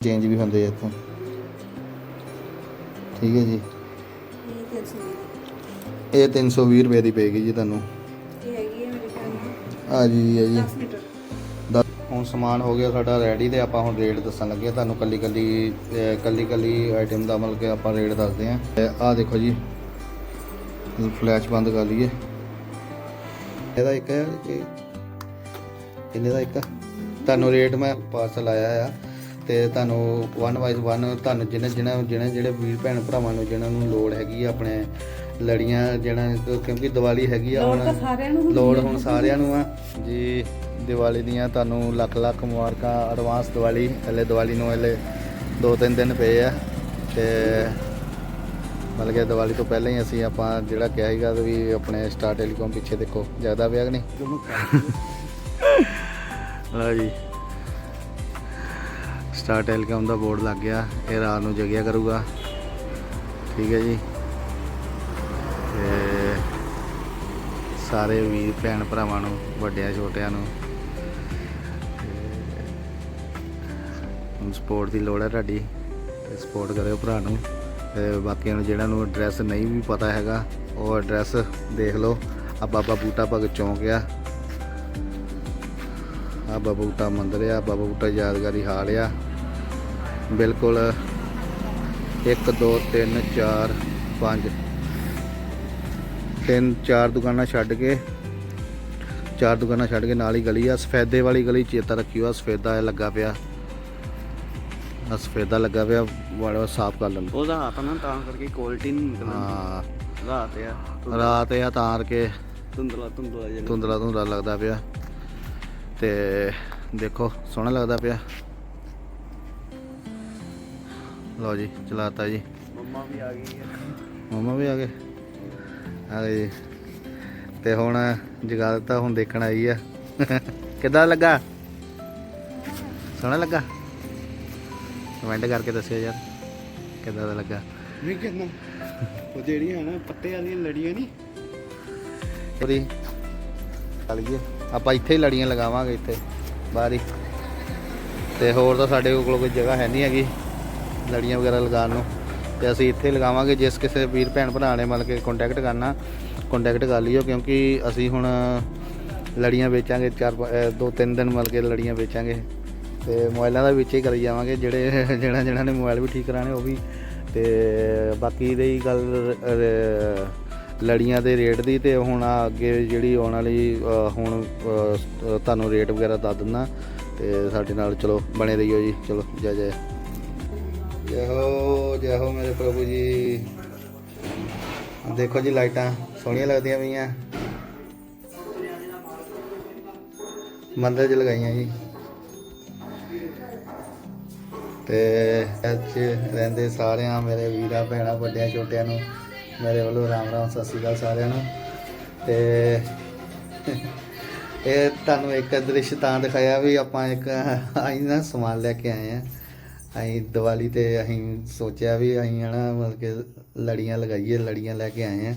Change ਵੀ ਹੁੰਦੇ ਆ ਇੱਥੋਂ। ਠੀਕ ਹੈ ਜੀ। ਇਹ 300 ਇਹ 320 ਰੁਪਏ ਦੀ ਪਏਗੀ ਜੀ ਤੁਹਾਨੂੰ। ਇਹ ਹੈਗੀ ਹੈ ਮੇਰੇ ਕੋਲ ਆ ਜੀ ਆ ਜੀ। 10 ਮੀਟਰ ਹੁਣ ਸਮਾਨ ਹੋ ਗਿਆ ਸਾਡਾ ਰੈਡੀ ਤੇ ਆਪਾਂ ਹੁਣ ਰੇਟ ਦੱਸਣ ਲੱਗੇ ਤੁਹਾਨੂੰ ਕੱਲੀ ਕੱਲੀ ਅਹ ਕੱਲੀ ਕੱਲੀ ਆਈਟਮ ਦਾ ਮਤਲਬ ਕਿ ਆਪਾਂ ਰੇਟ ਦੱਸਦੇ ਆ। ਆਹ ਦੇਖੋ ਜੀ। ਫਲੈਸ਼ ਬੰਦ ਕਰ ਲਈਏ। ਇਹਦਾ ਇੱਕ ਹੈ ਕਿ ਕਿੰਨੇ ਦਾ ਇੱਕ? ਤੁਹਾਨੂੰ ਰੇਟ ਮੈਂ ਪਾਰਸਲ ਆਇਆ ਆ। ਤੇ ਤੁਹਾਨੂੰ ਵਨ ਵਾਈਜ਼ ਵਨ ਤੁਹਾਨੂੰ ਜਿਹਨੇ ਜਿਹਨੇ ਜਿਹਨੇ ਜਿਹੜੇ ਵੀਰ ਭੈਣ ਭਰਾਵਾਂ ਨੂੰ ਜਿਹਨਾਂ ਨੂੰ ਲੋੜ ਹੈਗੀ ਆ ਆਪਣੇ ਲੜੀਆਂ ਜਿਹੜਾ ਕਿਉਂਕਿ ਦੀਵਾਲੀ ਹੈਗੀ ਆ ਹੁਣ। ਲੋੜ। ਹੁਣ ਸਾਰਿਆਂ ਨੂੰ ਆ। ਜੀ ਦੀਵਾਲੀ ਦੀਆਂ ਤੁਹਾਨੂੰ ਲੱਖ ਲੱਖ ਮੁਬਾਰਕਾਂ ਐਡਵਾਂਸ ਦੀਵਾਲੀ ਹਲੇ ਦੀਵਾਲੀ ਨੂੰ ਹਲੇ ਦੋ ਤਿੰਨ ਦਿਨ ਪਏ ਆ ਤੇ ਮਤਲਬ ਕਿ ਦੀਵਾਲੀ ਤੋਂ ਪਹਿਲਾਂ ਹੀ ਅਸੀਂ ਆਪਾਂ ਜਿਹੜਾ ਕਿਹਾ ਸੀਗਾ ਵੀ ਆਪਣੇ ਸਟਾਰ ਟੈਲੀਕਾਮ ਪਿੱਛੇ ਦੇਖੋ ਜ਼ਿਆਦਾ ਪਿਆ ਕਿ ਨਹੀਂ? ਲਓ ਜੀ। ਸਟਾਰ ਟੈਲੀਕਾਮ ਦਾ ਬੋਰਡ ਲੱਗ ਗਿਆ, ਇਹ ਰਾਤ ਨੂੰ ਜਗਿਆ ਕਰੂਗਾ। ਠੀਕ ਹੈ ਜੀ। ਤੇ ਸਾਰੇ ਵੀਰ, ਭੈਣ ਭਰਾਵਾਂ ਨੂੰ, ਵੱਡਿਆਂ, ਛੋਟਿਆਂ ਨੂੰ। ਸਪੋਰਟ ਦੀ ਲੋੜ ਹੈ ਤੁਹਾਡੀ ਸਪੋਰਟ ਕਰਿਓ ਭਰਾ ਨੂੰ। ਤੇ ਬਾਕੀਆਂ ਨੂੰ ਜਿਹੜਾ ਨੂੰ ਐਡਰੈਸ ਨਹੀਂ ਵੀ ਪਤਾ ਹੈਗਾ, ਉਹ ਐਡਰੈਸ ਦੇਖ ਲਓ। ਆ ਬਾਬਾ ਬੂਟਾ ਭਗਤ ਚੌਂਕ ਆ। ਆ ਬਾਬਾ ਬੂਟਾ ਮੰਦਿਰ ਆ, ਬਾਬਾ ਬੂਟਾ ਯਾਦਗਾਰੀ ਹਾਲ ਆ। ਬਿਲਕੁਲ। 1 2 3 4 5 ਤਿੰਨ ਚਾਰ ਦੁਕਾਨਾਂ ਛੱਡ ਕੇ ਚਾਰ ਦੁਕਾਨਾਂ ਛੱਡ ਕੇ ਨਾਲ ਹੀ ਗਲੀ ਆ। ਸਫੈਦੇ ਵਾਲੀ ਗਲੀ ਚੇਤਾ ਰੱਖਿਓ ਆ ਸਫੈਦਾ ਲੱਗਾ ਪਿਆ। ਆ ਸਫੈਦਾ ਲੱਗਾ ਪਿਆ ਵਾੜਾ ਸਾਫ਼ ਕਰ ਲੈਂਦਾ ਉਹਦਾ ਹੱਥ ਨਾ ਤਾਂ ਕਰਕੇ ਕੁਆਲਿਟੀ ਨਹੀਂ ਨਿਕਲਦੀ ਹਾਂ। ਰਾਤ ਆ ਰਾਤ ਆ ਤਾਰ ਕੇ ਧੁੰਦਲਾ ਧੁੰਦਲਾ ਜਿਹਾ। ਧੁੰਦਲਾ ਧੁੰਦਲਾ ਲੱਗਦਾ ਪਿਆ। ਤੇ ਦੇਖੋ ਸੋਹਣਾ ਲੱਗਦਾ ਪਿਆ। ਲਓ ਜੀ ਚਲਾਤਾ ਜੀ। ਮੰਮਾ ਵੀ ਆ ਗਈ ਹੈ ਮਮਾ ਵੀ ਆ ਗਏ। ਆ ਗਏ ਜੀ। ਤੇ ਹੁਣ ਜਗਾ ਦਿੱਤਾ ਹੁਣ ਦੇਖਣ ਆਈ ਆ। ਕਿੱਦਾਂ ਲੱਗਾ? ਸੋਹਣਾ ਲੱਗਾ? ਕਮੈਂਟ ਕਰਕੇ ਦੱਸਿਓ ਯਾਰ ਕਿੱਦਾਂ ਦਾ ਲੱਗਾ? ਵੀ ਕਿੰਨਾ ਉਹ ਜਿਹੜੀਆਂ ਨਾ ਪੱਤੇ ਵਾਲੀਆਂ ਲੜੀਆਂ ਨਹੀਂ ਪੂਰੀ ਲਈਏ ਆਪਾਂ ਇੱਥੇ ਹੀ ਲੜੀਆਂ ਲਗਾਵਾਂਗੇ ਇੱਥੇ ਬਾਹਰ ਹੀ। ਤੇ ਹੋਰ ਤਾਂ ਸਾਡੇ ਕੋਲ ਕੋਈ ਜਗ੍ਹਾ ਹੈ ਨਹੀਂ ਹੈਗੀ। ਲੜੀਆਂ ਵਗੈਰਾ ਲਗਾਉਣ ਨੂੰ ਤੇ ਅਸੀਂ ਇੱਥੇ ਲਗਾਵਾਂਗੇ, ਜਿਸ ਕਿਸੇ ਵੀਰ ਭੈਣ ਭਰਾ ਨੇ ਮਤਲਬ ਕਿ ਕੰਟੈਕਟ ਕਰਨਾ ਕੰਟੈਕਟ ਕਰ ਲਿਓ ਕਿਉਂਕਿ ਅਸੀਂ ਹੁਣ ਲੜੀਆਂ ਵੇਚਾਂਗੇ ਚਾਰ ਦੋ ਤਿੰਨ ਦਿਨ ਮਤਲਬ ਕਿ ਲੜੀਆਂ ਵੇਚਾਂਗੇ ਤੇ ਮੋਬਾਈਲਾਂ ਦਾ ਵਿੱਚ ਹੀ ਕਰੀ ਜਾਵਾਂਗੇ, ਜਿਹੜੇ ਜਿਹੜਾ ਜਿਹੜਾ ਨੇ ਮੋਬਾਈਲ ਵੀ ਠੀਕ ਕਰਾਣੇ ਉਹ ਵੀ ਤੇ ਬਾਕੀ ਰਹੀ ਗੱਲ ਲੜੀਆਂ ਦੇ ਰੇਟ ਦੀ ਤੇ ਹੁਣ ਆ ਅੱਗੇ ਜਿਹੜੀ ਆਉਣ ਵਾਲੀ ਹੁਣ ਤੁਹਾਨੂੰ ਰੇਟ ਵਗੈਰਾ ਦੱਸ ਦਿੰਦਾ ਤੇ ਸਾਡੇ ਨਾਲ ਚਲੋ ਬਣੇ ਰਹੀਓ ਜੀ, ਚਲੋ ਜੈ ਜੈ। ਜੈ ਹੋ ਜੈ ਹੋ ਮੇਰੇ ਪ੍ਰਭੂ ਜੀ। ਦੇਖੋ ਜੀ ਲਾਈਟਾਂ, ਸੋਹਣੀਆਂ ਲੱਗਦੀਆਂ ਪਈਆਂ। ਮੰਦਰ 'ਚ ਲਗਾਈਆਂ ਜੀ। ਤੇ ਅੱਜ ਰਹਿੰਦੇ ਸਾਰਿਆਂ, ਮੇਰੇ ਵੀਰਾਂ, ਭੈਣਾਂ, ਵੱਡਿਆਂ, ਛੋਟਿਆਂ ਨੂੰ, ਮੇਰੇ ਵੱਲੋਂ ਰਾਮ ਰਾਮ, ਸਤਿ ਸ਼੍ਰੀ ਅਕਾਲ ਸਾਰਿਆਂ ਨੂੰ। ਤੇ ਇਹ ਤੁਹਾਨੂੰ ਇੱਕ ਦ੍ਰਿਸ਼ ਤਾਂ ਦਿਖਾਇਆ ਵੀ ਆਪਾਂ ਇੱਕ ਆਈ ਨਾ ਸਮਾਨ ਲੈ ਕੇ ਆਏ ਆ। ਅਸੀਂ ਦੀਵਾਲੀ ਤੇ ਅਸੀਂ ਸੋਚਿਆ ਵੀ ਅਸੀਂ ਹਨਾ ਮਤਲਬ ਕਿ ਲੜੀਆਂ ਲਗਾਈਏ, ਲੜੀਆਂ ਲੈ ਕੇ ਆਏ ਆ।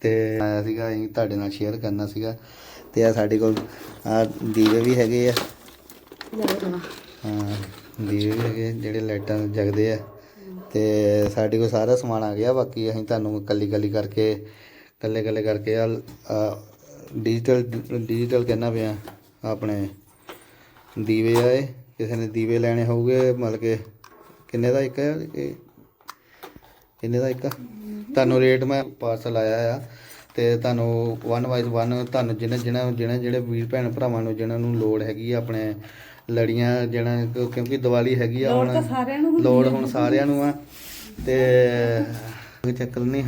ਤੇ ਆਇਆ ਸੀਗਾ, ਅਸੀਂ ਤੁਹਾਡੇ ਨਾਲ ਸ਼ੇਅਰ ਕਰਨਾ ਸੀਗਾ। ਤੇ ਆ ਸਾਡੇ ਕੋਲ ਆ ਦੀਵੇ ਵੀ ਹੈਗੇ ਆ। ਹਾਂ, ਦੀਵੇ ਵੀ ਹੈਗੇ, ਜਿਹੜੇ ਲਾਈਟਾਂ ਜਗਦੇ ਆ। ਤੇ ਸਾਡੇ ਕੋਲ ਸਾਰਾ ਸਮਾਨ ਆ ਗਿਆ, ਬਾਕੀ ਅਸੀਂ ਤੁਹਾਨੂੰ ਕੱਲੀ ਕੱਲੀ ਕਰਕੇ ਕੱਲੇ ਕੱਲੇ ਕਰਕੇ ਆ ਡਿਜੀਟਲ ਡਿਜੀਟਲ ਕਹਿਣਾ ਪਿਆ, ਆਪਣੇ ਦੀਵੇ ਆਏ ਕਿਸੇ ਨੇ ਦੀਵੇ ਲੈਣੇ ਹੋਊਗੇ ਮਤਲਬ ਕਿ ਕਿੰਨੇ ਦਾ ਇੱਕ ਹੈ ਇਹ ਕਿੰਨੇ ਦਾ ਇੱਕ? ਤੁਹਾਨੂੰ ਰੇਟ ਮੈਂ ਪਾਰਸਲ ਆਇਆ ਆ ਤੇ ਤੁਹਾਨੂੰ ਵਨ ਵਾਈਜ਼ ਵਨ ਤੁਹਾਨੂੰ ਜਿਹਨੇ ਜਿਹਨੇ ਜਿਹਨੇ ਜਿਹੜੇ ਵੀਰ ਭੈਣ ਭਰਾਵਾਂ ਨੂੰ ਜਿਹਨਾਂ ਨੂੰ ਲੋੜ ਹੈਗੀ ਆ ਆਪਣੇ ਲੜੀਆਂ ਜਿਹੜਾ ਕਿਉਂ- ਕਿਉਂਕਿ ਦੀਵਾਲੀ ਹੈਗੀ ਆ ਹੁਣ ਲੋੜ। ਹੁਣ ਸਾਰਿਆਂ ਨੂੰ ਆ ਤੇ ਕੋਈ ਚੱਕਰ ਨਹੀਂ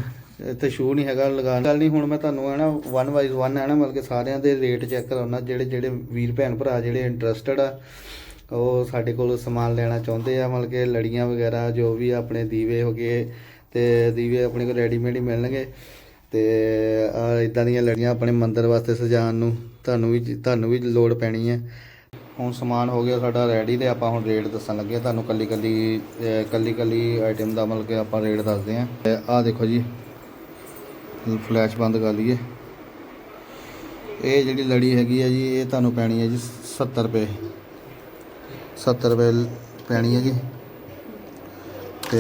ਇੱਥੇ ਸ਼ੂ ਨਹੀਂ ਹੈਗਾ ਲਗਾਉਣ ਗੱਲ ਨਹੀਂ ਹੁਣ ਮੈਂ ਤੁਹਾਨੂੰ ਹੈ ਨਾ ਵਨ ਵਾਈਜ਼ ਵਨ ਹੈ ਨਾ ਮਤਲਬ ਕਿ ਸਾਰਿਆਂ ਦੇ ਰੇਟ ਚੈੱਕ ਕਰਾਉਣਾ ਜਿਹੜੇ ਜਿਹੜੇ ਵੀਰ ਭੈਣ ਭਰਾ ਜਿਹੜੇ ਇੰਟਰਸਟਡ ਆ ਉਹ ਸਾਡੇ ਕੋਲ ਸਮਾਨ ਲੈਣਾ ਚਾਹੁੰਦੇ ਆ, ਮਤਲਬ ਕਿ ਲੜੀਆਂ ਵਗੈਰਾ ਜੋ ਵੀ ਆਪਣੇ ਦੀਵੇ ਹੋ ਗਏ ਤੇ ਦੀਵੇ ਆਪਣੇ ਕੋਲ ਰੈਡੀਮੇਡ ਹੀ ਮਿਲਣਗੇ ਤੇ, ਆ ਇਦਾਂ ਦੀਆਂ ਲੜੀਆਂ ਆਪਣੇ ਮੰਦਰ ਵਾਸਤੇ ਸਜਾਉਣ ਨੂੰ ਤੁਹਾਨੂੰ ਵੀ ਤੁਹਾਨੂੰ ਵੀ ਲੋੜ ਪੈਣੀ ਹੈ ਹੁਣ ਸਮਾਨ ਹੋ ਗਿਆ ਸਾਡਾ ਰੈਡੀ ਤੇ ਆਪਾਂ ਹੁਣ ਰੇਟ ਦੱਸਣ ਲੱਗੇ ਤੁਹਾਨੂੰ ਕੱਲੀ ਕੱਲੀ ਅਹ ਕੱਲੀ ਕੱਲੀ ਆਈਟਮ ਦਾ ਮਤਲਬ ਕਿ ਆਪਾਂ ਰੇਟ ਦੱਸਦੇ ਆ। ਆਹ ਦੇਖੋ ਜੀ ਫਲੈਸ਼ ਬੰਦ ਕਰ ਲਈਏ। ਇਹ ਜਿਹੜੀ ਲੜੀ ਹੈਗੀ ਹੈ ਜੀ, ਇਹ ਤੁਹਾਨੂੰ ਪੈਣੀ ਹੈ ਜੀ 70 ਰੁਪਏ। 70 ਰੁਪਏ ਪੈਣੀ ਹੈ ਜੀ ਤੇ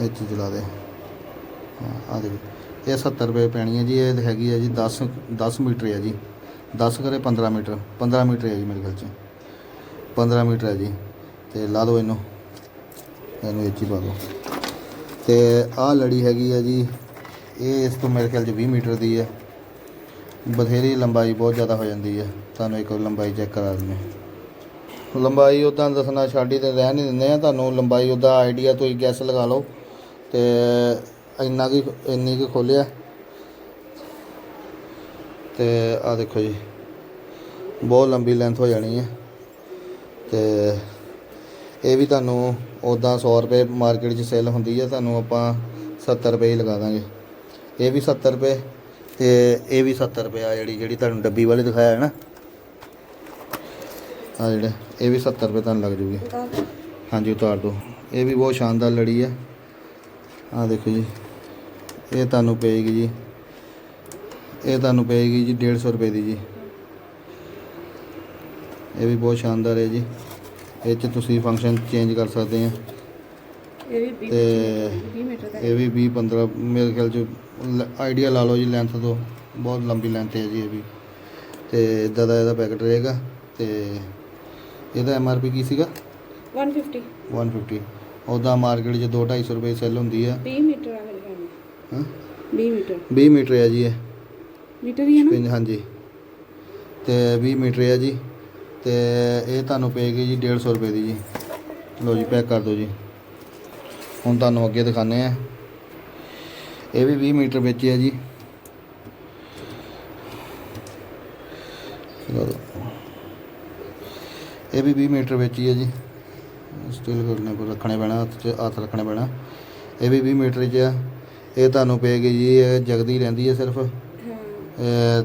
ਇਹ ਚੀਜ਼ ਲਾ ਦੇ। ਹਾਂ ਆ ਦੇ ਇਹ 70 ਰੁਪਏ ਪੈਣੀ ਹੈ ਜੀ, ਇਹ ਹੈਗੀ ਹੈ ਜੀ 10 10 ਮੀਟਰ ਹੈ ਜੀ। 10 ਕਰੇ 15 ਮੀਟਰ। 15 ਮੀਟਰ ਹੈ ਜੀ ਮੇਰੇ ਖਿਆਲ ਚ। 15 ਮੀਟਰ ਹੈ ਜੀ। ਤੇ ਲਾ ਦਿਓ ਇਹਨੂੰ। ਇਹਨੂੰ ਵਿੱਚ ਹੀ ਪਾ ਦਿਓ ਤੇ ਆਹ ਲੜੀ ਹੈਗੀ ਹੈ ਜੀ, ਇਹ ਇਸ ਤੋਂ ਮੇਰੇ ਖਿਆਲ ਚ 20 ਮੀਟਰ ਦੀ ਹੈ। ਬਥੇਰੀ ਲੰਬਾਈ ਬਹੁਤ ਜ਼ਿਆਦਾ ਹੋ ਜਾਂਦੀ ਹੈ। ਤੁਹਾਨੂੰ ਇੱਕ ਲੰਬਾਈ ਚੈੱਕ ਕਰਾ ਦਿੰਦੇ ਲੰਬਾਈ ਉਦਾਂ ਦੱਸਣਾ ਛੱਡ ਹੀ ਤੇ ਰਹਿ ਨਹੀਂ ਦਿੰਦੇ ਆ, ਤੁਹਾਨੂੰ ਲੰਬਾਈ ਉਹਦਾ ਆਈਡੀਆ ਤੁਸੀਂ ਗੈਸ ਲਗਾ ਲਓ ਤੇ ਇੰਨਾ ਕੀ ਇੰਨੀ ਕੁ ਖੋਲਿਆ ਤੇ ਆ ਦੇਖੋ ਜੀ, ਬਹੁਤ ਲੰਬੀ ਲੈਂਥ ਹੋ ਜਾਣੀ ਹੈ ਤੇ ਇਹ ਵੀ ਤੁਹਾਨੂੰ ਉਦਾਂ 100 ਰੁਪਏ ਮਾਰਕੀਟ 'ਚ ਸੇਲ ਹੁੰਦੀ ਹੈ ਤੁਹਾਨੂੰ ਆਪਾਂ 70 ਰੁਪਏ ਹੀ ਲਗਾ ਦਾਂਗੇ। ਇਹ ਵੀ 70 ਰੁਪਏ ਤੇ ਇਹ ਵੀ 70 ਰੁਪਏ ਆ ਜਿਹੜੀ ਜਿਹੜੀ ਤੁਹਾਨੂੰ ਡੱਬੀ ਵਾਲੀ ਦਿਖਾਇਆ ਹੈ ਨਾ। ਆ ਜਿਹੜੇ ਇਹ ਵੀ 70 ਰੁਪਏ ਤੁਹਾਨੂੰ ਲੱਗ ਜੂਗੀ। ਹਾਂਜੀ ਉਤਾਰ ਦਿਓ। ਇਹ ਵੀ ਬਹੁਤ ਸ਼ਾਨਦਾਰ ਲੜੀ ਹੈ ਆ ਦੇਖੋ ਜੀ। ਇਹ ਤੁਹਾਨੂੰ ਪਏਗੀ ਜੀ। ਇਹ ਤੁਹਾਨੂੰ ਪਏਗੀ ਜੀ 150 ਰੁਪਏ ਦੀ ਜੀ। ਇਹ ਵੀ ਬਹੁਤ ਸ਼ਾਨਦਾਰ ਹੈ ਜੀ। ਇਹ 'ਚ ਤੁਸੀਂ ਫੰਕਸ਼ਨ ਚੇਂਜ ਕਰ ਸਕਦੇ ਆ। ਇਹ ਵੀ 20 ਤੇ 20 ਮੀਟਰ ਦਾ ਇਹ ਵੀ 20 15 ਮੇਰੇ ਖਿਆਲ ਚ ਆਈਡੀਆ ਲਾ ਲਓ ਜੀ ਲੈਂਥ ਤੋਂ। ਬਹੁਤ ਲੰਬੀ ਲੈਂਥ ਹੈ ਜੀ ਇਹ ਵੀ। ਤੇ ਇਦਾਂ ਦਾ ਇਹਦਾ ਪੈਕਟ ਰਹੇਗਾ। ਤੇ ਇਹਦਾ ਐਮ ਆਰ ਪੀ ਕੀ ਸੀਗਾ? 150 150 ਉਹਦਾ ਮਾਰਕੀਟ 'ਚ 2 250 ਰੁਪਏ ਸੈੱਲ ਹੁੰਦੀ ਹੈ 20 ਮੀਟਰ ਆ ਮੇਰੇ ਖਿਆਲ ਨਾਲ। ਹਾਂ? 20 ਮੀਟਰ। 20 ਮੀਟਰ ਹੈ ਜੀ ਇਹ। ਮੀਟਰ ਹੀ ਹੈ ਨਾ? ਹਾਂਜੀ। ਤੇ 20 ਮੀਟਰ ਹੈ ਜੀ। ਤੇ ਇਹ ਤੁਹਾਨੂੰ ਪਏਗੀ ਜੀ 150 ਰੁਪਏ ਦੀ ਜੀ। ਲਓ ਜੀ ਪੈਕ ਕਰ ਦਿਓ ਜੀ। ਹੁਣ ਤੁਹਾਨੂੰ ਅੱਗੇ ਦਿਖਾਣੇ ਆ। ਇਹ ਵੀ 20 ਮੀਟਰ ਵਿੱਚ ਹੈ ਜੀ। ਲਓ। ਇਹ ਵੀ 20 ਮੀਟਰ ਵਿੱਚ ਹੀ ਹੈ ਜੀ। ਸਟਿਲ ਕਰਨੇ ਪਰ ਰੱਖਣੇ ਪੈਣਾ ਹੱਥ 'ਚ ਹੱਥ ਰੱਖਣੇ ਪੈਣਾ। ਇਹ ਵੀ 20 ਮੀਟਰ 'ਚ ਆ। ਇਹ ਤੁਹਾਨੂੰ ਪਏਗੀ ਜੀ ਇਹ ਜਗਦੀ ਰਹਿੰਦੀ ਹੈ ਸਿਰਫ।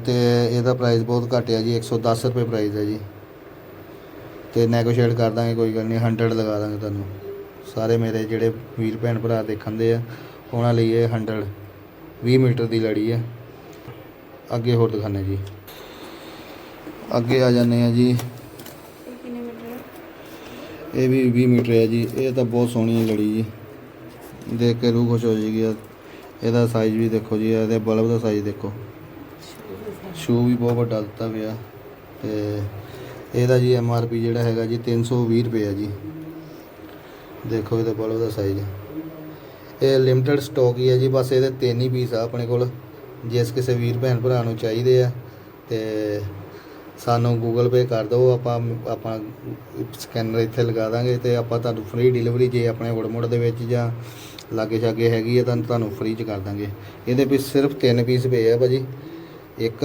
ਤੇ ਇਹਦਾ ਪ੍ਰਾਈਸ ਬਹੁਤ ਘੱਟ ਹੈ ਜੀ 110 ਰੁਪਏ ਪ੍ਰਾਈਸ ਹੈ ਜੀ। ਤੇ ਨੈਗੋਸ਼ੀਏਟ ਕਰ ਦਾਂਗੇ ਕੋਈ ਗੱਲ ਨਹੀਂ 100 ਲਗਾ ਦਾਂਗੇ ਤੁਹਾਨੂੰ। ਸਾਰੇ ਮੇਰੇ ਜਿਹੜੇ ਵੀਰ ਭੈਣ ਭਰਾ ਦੇਖਣ ਦੇ ਆ ਉਹਨਾਂ ਲਈ ਇਹ 100 20 ਮੀਟਰ ਦੀ ਲੜੀ ਹੈ। ਅੱਗੇ ਹੋਰ ਦਿਖਾਣੇ ਜੀ। ਅੱਗੇ ਆ ਜਾਂਦੇ ਆ ਜੀ। ਇਹ ਵੀ 20 ਮੀਟਰ ਹੈ ਜੀ, ਇਹ ਤਾਂ ਬਹੁਤ ਸੋਹਣੀ ਲੜੀ ਜੀ। ਦੇਖ ਕੇ ਰੂਹ ਖੁਸ਼ ਹੋ ਜਾਏਗੀ ਇਹਦਾ ਸਾਈਜ਼ ਵੀ ਦੇਖੋ ਜੀ, ਇਹਦੇ ਬਲਬ ਦਾ ਸਾਈਜ਼ ਦੇਖੋ। ਸ਼ੂ ਵੀ ਬਹੁਤ ਵੱਡਾ ਦਿੱਤਾ ਪਿਆ। ਤੇ ਇਹਦਾ ਜੀ ਐਮ ਆਰ ਪੀ ਜਿਹੜਾ ਹੈਗਾ ਜੀ 320 ਰੁਪਏ ਹੈ ਜੀ। ਦੇਖੋ ਇਹਦੇ ਬਲਬ ਦਾ ਸਾਈਜ਼ ਇਹ ਲਿਮਟਿਡ ਸਟਾਕ ਹੀ ਹੈ ਜੀ, ਬਸ ਇਹਦੇ ਤਿੰਨ ਹੀ ਪੀਸ ਆ ਆਪਣੇ ਕੋਲ। ਜਿਸ ਕਿਸੇ ਵੀਰ ਭੈਣ ਭਰਾ ਨੂੰ ਚਾਹੀਦੇ ਆ, ਤੇ ਸਾਨੂੰ ਗੂਗਲ ਪੇ ਕਰ ਦਿਓ, ਆਪਾਂ ਆਪਾਂ ਸਕੈਨਰ ਇੱਥੇ ਲਗਾ ਦਾਂਗੇ ਤੇ ਆਪਾਂ ਤੁਹਾਨੂੰ ਫ੍ਰੀ ਡਿਲੀਵਰੀ ਜੇ ਆਪਣੇ ਗੁੜਮੁੜ ਦੇ ਵਿੱਚ ਜਾਂ ਲਾਗੇ ਛਾਗੇ ਹੈਗੀ ਹੈ ਤਾਂ ਤੁਹਾਨੂੰ ਫ੍ਰੀ ਚ ਕਰ ਦਾਂਗੇ। ਇਹਦੇ ਵਿੱਚ ਸਿਰਫ ਤਿੰਨ ਪੀਸ ਪਏ ਆ ਭਾਜੀ। ਇੱਕ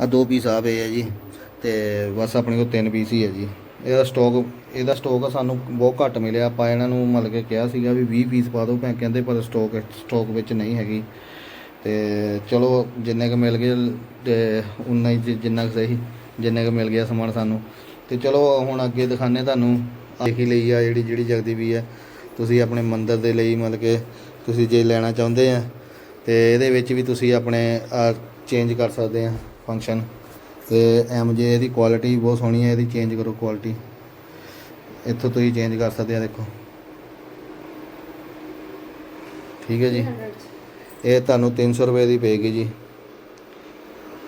ਆ ਦੋ ਪੀਸ ਆ ਪਏ ਆ ਜੀ, ਤੇ ਬਸ ਆਪਣੇ ਕੋਲ ਤਿੰਨ ਪੀਸ ਹੀ ਹੈ ਜੀ। ਇਹਦਾ ਸਟਾਕ ਇਹਦਾ ਸਟਾਕ ਸਾਨੂੰ ਬਹੁਤ ਘੱਟ ਮਿਲਿਆ। ਆਪਾਂ ਇਹਨਾਂ ਨੂੰ ਮਤਲਬ ਕਿ ਕਿਹਾ ਸੀਗਾ ਵੀ 20 ਪੀਸ ਪਾ ਦਿਓ ਭੈਣ ਕਹਿੰਦੇ ਪਰ ਸਟਾਕ ਸਟਾਕ ਵਿੱਚ ਨਹੀਂ ਹੈਗੀ। ਤੇ ਚਲੋ, ਜਿੰਨੇ ਕ ਮਿਲ ਗਏ, ਤੇ ਉਨਾ ਹੀ ਜਿੰਨਾ ਕੁ ਸਹੀ। ਜਿੰਨੇ ਕ ਮਿਲ ਗਿਆ ਸਮਾਨ ਸਾਨੂੰ। ਤੇ ਚਲੋ ਹੁਣ ਅੱਗੇ ਦਿਖਾਣੇ ਤੁਹਾਨੂੰ। ਦੇਖ ਹੀ ਲਈ ਆ ਜਿਹੜੀ ਜਿਹੜੀ ਜਗਦੀ ਵੀ ਹੈ ਤੁਸੀਂ ਆਪਣੇ ਮੰਦਿਰ ਦੇ ਲਈ ਮਤਲਬ ਕਿ ਤੁਸੀਂ ਜੇ ਲੈਣਾ ਚਾਹੁੰਦੇ ਆ ਤੇ ਇਹਦੇ ਵਿੱਚ ਵੀ ਤੁਸੀਂ ਆਪਣੇ ਚੇਂਜ ਕਰ ਸਕਦੇ ਆ ਫੰਕਸ਼ਨ ਤੇ ਐਮ ਜੇ ਇਹਦੀ ਕੁਆਲਿਟੀ ਬਹੁਤ ਸੋਹਣੀ ਹੈ ਇਹਦੀ ਚੇਂਜ ਕਰੋ ਕੁਆਲਿਟੀ ਇੱਥੋਂ ਤੁਸੀਂ ਚੇਂਜ ਕਰ ਸਕਦੇ ਆ ਦੇਖੋ। ਠੀਕ ਹੈ ਜੀ। 100 ਇਹ ਤੁਹਾਨੂੰ 300 ਰੁਪਏ ਦੀ ਪਏਗੀ ਜੀ।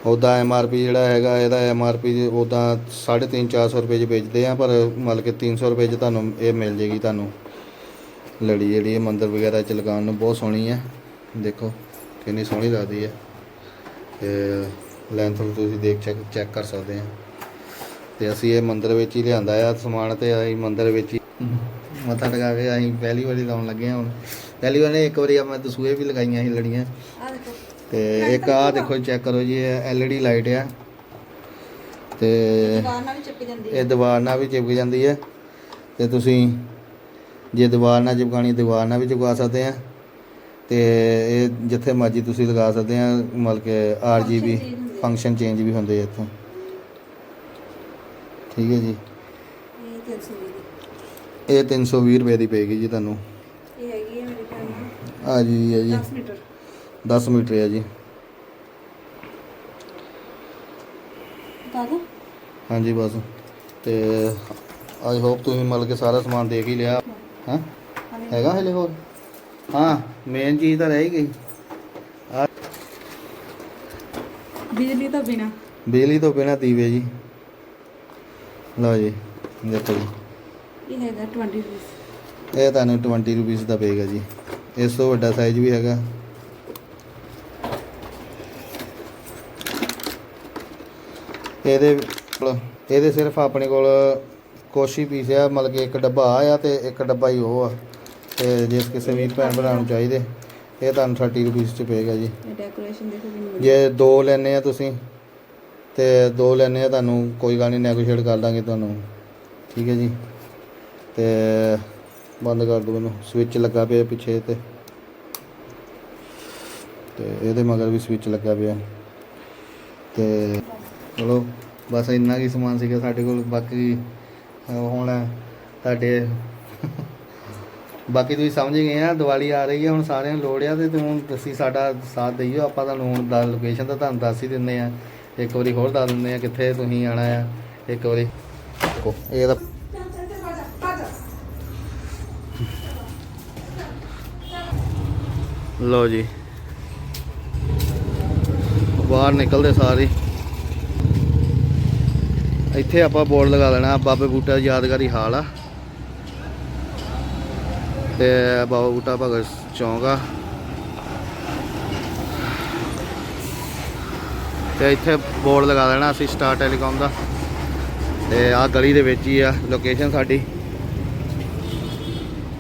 ਉੱਦਾਂ ਐਮ ਆਰ ਪੀ ਜਿਹੜਾ ਹੈਗਾ, ਇਹਦਾ ਐਮ ਆਰ ਪੀ ਉਹਦਾ 3.5 400 ਰੁਪਏ 'ਚ ਵੇਚਦੇ ਆ, ਪਰ ਮਤਲਬ ਕਿ 300 ਰੁਪਏ 'ਚ ਤੁਹਾਨੂੰ ਇਹ ਮਿਲ ਜੇਗੀ ਤੁਹਾਨੂੰ ਲੜੀ ਜਿਹੜੀ ਇਹ ਮੰਦਰ ਵਗੈਰਾ 'ਚ ਲਗਾਉਣ ਨੂੰ ਬਹੁਤ ਸੋਹਣੀ ਹੈ ਦੇਖੋ, ਕਿੰਨੀ ਸੋਹਣੀ ਲੱਗਦੀ ਹੈ ਤੇ ਲੈਂਥ ਤੁਸੀਂ ਦੇਖ ਚੈੱਕ ਚੈੱਕ ਕਰ ਸਕਦੇ ਆ। ਤੇ ਅਸੀਂ ਇਹ ਮੰਦਰ ਵਿੱਚ ਹੀ ਲਿਆਂਦਾ ਆ ਸਮਾਨ ਤੇ ਅਸੀਂ ਮੰਦਰ ਵਿੱਚ ਹੀ ਮੱਥਾ ਟਿਕਾ ਕੇ ਅਸੀਂ ਪਹਿਲੀ ਵਾਰੀ ਲਾਉਣ ਲੱਗੇ ਹਾਂ ਹੁਣ। ਪਹਿਲੀ ਵਾਰ ਨੇ ਇੱਕ ਵਾਰੀ ਆਪਾਂ ਦਸੂਏ ਵੀ ਲਗਾਈਆਂ ਸੀ ਲੜੀਆਂ। ਤੇ ਇੱਕ ਆਹ ਦੇਖੋ ਚੈੱਕ ਕਰੋ ਜੀ ਇਹ ਐਲਈਡੀ ਲਾਈਟ ਆ। ਤੇ ਦੁਕਾਨ ਨਾਲ ਵੀ ਚਿਪਕ ਜਾਂਦੀ ਹੈ ਇਹ ਦੀਵਾਰ ਨਾਲ ਵੀ ਚਿਪਕ ਜਾਂਦੀ ਹੈ ਤੇ ਤੁਸੀਂ ਜੇ ਦੀਵਾਰ ਨਾਲ ਚਿਪਕਾਣੀ ਦੀਵਾਰ ਨਾਲ ਵੀ ਚਿਪਕਾ ਸਕਦੇ ਆ। ਤੇ ਇਹ ਜਿੱਥੇ ਮਰਜ਼ੀ ਤੁਸੀਂ ਲਗਾ ਸਕਦੇ ਆ ਮਤਲਬ ਕਿ ਆਰਜੀਬੀ change ਹੁੰਦੇ ਆ। ਫੰਕਸ਼ਨ ਚੇਂਜ ਵੀ ਹੁੰਦੇ ਆ ਇੱਥੋਂ। ਠੀਕ ਹੈ ਜੀ। ਇਹ 320 ਦੀ। ਇਹ 320 ਰੁਪਏ ਦੀ ਪਏਗੀ ਜੀ ਤੁਹਾਨੂੰ। ਇਹ ਹੈਗੀ ਹੈ ਮੇਰੇ ਨਾਲ ਆ ਜੀ ਹੈ ਜੀ। 10 ਮੀਟਰ। 10 ਮੀਟਰ ਹੈ ਜੀ। ਬਤਾ ਦੋ ਹਾਂਜੀ ਬਸ। ਤੇ ਆਈ ਹੋਪ ਤੁਸੀਂ ਮਤਲਬ ਕਿ ਸਾਰਾ ਸਮਾਨ ਦੇਖ ਹੀ ਲਿਆ। ਹਾਂ? ਹੈਗਾ ਹਲੇ ਹੋਰ? ਹਾਂ ਮੇਨ ਚੀਜ਼ ਤਾਂ ਰਹਿ ਗਈ। ਬਿਜਲੀ ਤੋਂ ਬਿਨਾ। ਬਿਜਲੀ ਤੋਂ ਬਿਨਾਂ ਦੀਵੇ ਜੀ। ਲਓ ਜੀ ਦੇਖੋ ਜੀ। ਇਹ ਹੈਗਾ 20 ਰੁਪਏ ਇਹ ਤੁਹਾਨੂੰ 20 ਰੁਪਏ ਦਾ ਪਏਗਾ ਜੀ। ਇਸ ਤੋਂ ਵੱਡਾ ਸਾਈਜ਼ ਵੀ ਹੈਗਾ। ਇਹਦੇ ਇਹਦੇ ਸਿਰਫ ਆਪਣੇ ਕੋਲ ਕੋਸ਼ੀ ਪੀਸ ਆ ਮਤਲਬ ਕਿ ਇੱਕ ਡੱਬਾ ਆ ਤੇ ਇੱਕ ਡੱਬਾ ਹੀ ਉਹ ਆ। ਤੇ ਜੇ ਕਿਸੇ ਵੀ ਭੈਣ ਭਰਾ ਨੂੰ ਚਾਹੀਦੇ ਇਹ ਤੁਹਾਨੂੰ 30 ਰੁਪਏ ਚ ਪਏਗਾ ਜੀ। ਇਹ ਡੈਕੋਰੇਸ਼ਨ ਦੇਖੋ ਕਿੰਨੀ ਵਧੀਆ ਜੇ ਦੋ ਲੈਣੇ ਆ ਤੁਸੀਂ ਤੇ ਦੋ ਲੈਣੇ ਆ ਤੁਹਾਨੂੰ ਕੋਈ ਗੱਲ ਨਹੀਂ ਨੈਗੋਸ਼ੀਏਟ ਕਰ ਦਾਂਗੇ ਤੁਹਾਨੂੰ। ਠੀਕ ਹੈ ਜੀ? ਤੇ ਬੰਦ ਕਰ ਦੋ ਇਹਨੂੰ ਸਵਿਚ ਲੱਗਾ ਪਿਆ ਪਿੱਛੇ ਤੇ। ਤੇ ਇਹਦੇ ਮਗਰ ਵੀ ਸਵਿਚ ਲੱਗਾ ਪਿਆ। ਤੇ ਚਲੋ, ਬਸ ਇੰਨਾ ਕੀ ਸਮਾਨ ਸੀਗਾ ਸਾਡੇ ਕੋਲ, ਬਾਕੀ ਹੁਣ ਤੁਹਾਡੇ ਬਾਕੀ ਤੁਸੀਂ ਸਮਝ ਗਏ ਆ, ਦੀਵਾਲੀ ਆ ਰਹੀ ਹੈ ਹੁਣ ਸਾਰਿਆਂ ਨੂੰ ਲੋੜ ਆ ਤੇ ਹੁਣ ਤੁਸੀਂ ਸਾਡਾ ਸਾਥ ਦਈਓ, ਆਪਾਂ ਤੁਹਾਨੂੰ ਹੁਣ ਦਾ ਲੋਕੇਸ਼ਨ ਤਾਂ ਤੁਹਾਨੂੰ ਦੱਸ ਹੀ ਦਿੰਦੇ ਆ। ਇੱਕ ਵਾਰੀ ਹੋਰ ਦੱਸ ਦਿੰਦੇ ਆ ਕਿੱਥੇ ਤੁਸੀਂ ਆਣਾ ਆ, ਇੱਕ ਵਾਰੀ ਇਹ ਤਾਂ ਲਓ ਜੀ। ਬਾਹਰ ਨਿਕਲਦੇ ਸਾਰੇ। ਇੱਥੇ ਆਪਾਂ ਬੋਰਡ ਲਗਾ ਲੈਣਾ, ਬਾਬੇ ਬੂਟਾ ਦੀ ਯਾਦਗਾਰੀ ਹਾਲ ਆ। ਤੇ ਬਾਬਾ ਬੂਟਾ ਭਗਤ ਚੌਂਕ ਆ। ਤੇ ਇੱਥੇ ਬੋਰਡ ਲਗਾ ਲੈਣਾ ਅਸੀਂ ਸਟਾਰ ਟੈਲੀਕਾਮ ਦਾ। ਤੇ ਆਹ ਗਲੀ ਦੇ ਵਿੱਚ ਹੀ ਆ ਲੋਕੇਸ਼ਨ ਸਾਡੀ।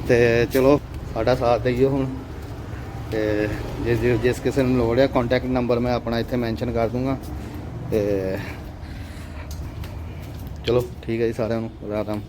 ਤੇ ਚਲੋ, ਸਾਡਾ ਸਾਥ ਦਈਓ ਹੁਣ। ਤੇ ਜਿਸ ਜਿਸ ਕਿਸੇ ਨੂੰ ਲੋੜ ਹੈ ਕੰਟੈਕਟ ਨੰਬਰ ਮੈਂ ਆਪਣਾ ਇੱਥੇ ਮੈਂਸ਼ਨ ਕਰ ਦੂੰਗਾ। ਤੇ ਚਲੋ ਠੀਕ ਹੈ ਜੀ ਸਾਰਿਆਂ ਨੂੰ ਰਾਮ ਰਾਮ